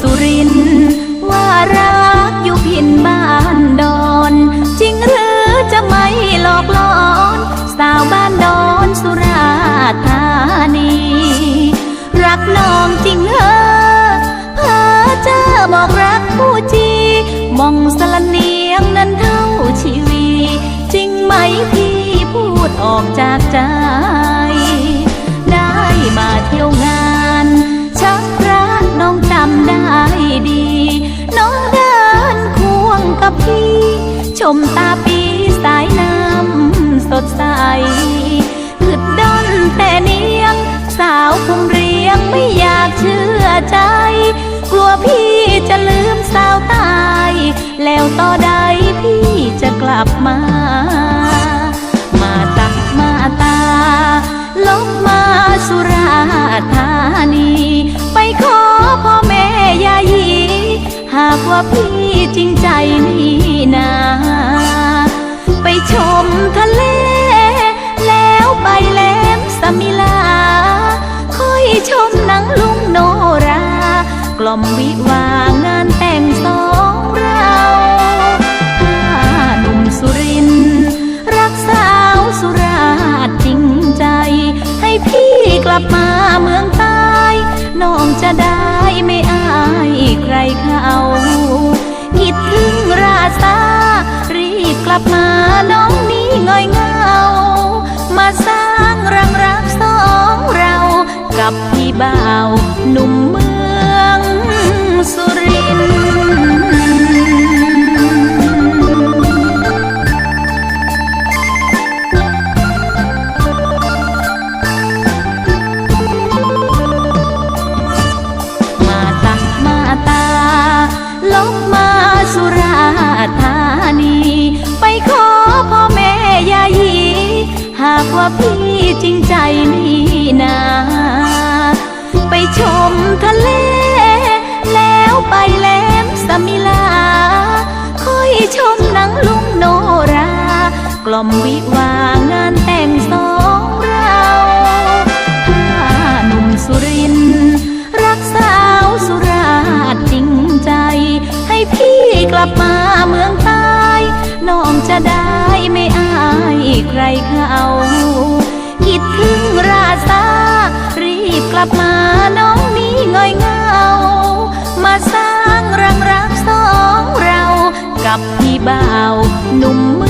สุรินว่ารักอยู่พินบ้านดอน จริงหรือจะไม่หลอกหลอน สาวบ้านดอนสุราธานี รักน้องจริงเหรอเพอเจอบอกรักผู้จีมองสละเนียงนั้นเท่าชีวี จริงไหมพี่พูดออกจากใจ ชมตาปีสายน้ำสดใสอึดดอนแต่เนียง สาวคงเรียงไม่อยากเชื่อใจ กลัวพี่จะลืมสาวตาย แล้วต่อใดพี่จะกลับมา มาตักมาตา ลบมาสุราธานี ไปขอพ่อแม่ยายี หากว่าพี่ จริงใจนี่นา ไปชมทะเล แล้วไปแหลมสมิลา ค่อยชมหนังลุงโนรา กล่อมวิวางานแต่งสองเราถ้าหนุ่มสุริน รักสาวสุราจริงใจ ให้พี่กลับมาเมืองใต้น้องจะได้ กลับมาน้อง หากว่าพี่จริงใจนี่นา ไปชมทะเล แล้วไปแหลมสมิลา ค่อยชมหนังลุงโนรา กล่อมวิวางานแต่งสองเราถ้าหนุ่มสุริน รักสาวสุราจริงใจ ให้พี่กลับมาเมืองใต้น้องจะได้ไม่อาย ใครเขา คิดถึงราษารีบกลับมาน้องนี้ง่อยเงา มาสร้างรังรักสองเรา กับพี่บ่าวหนุ่ม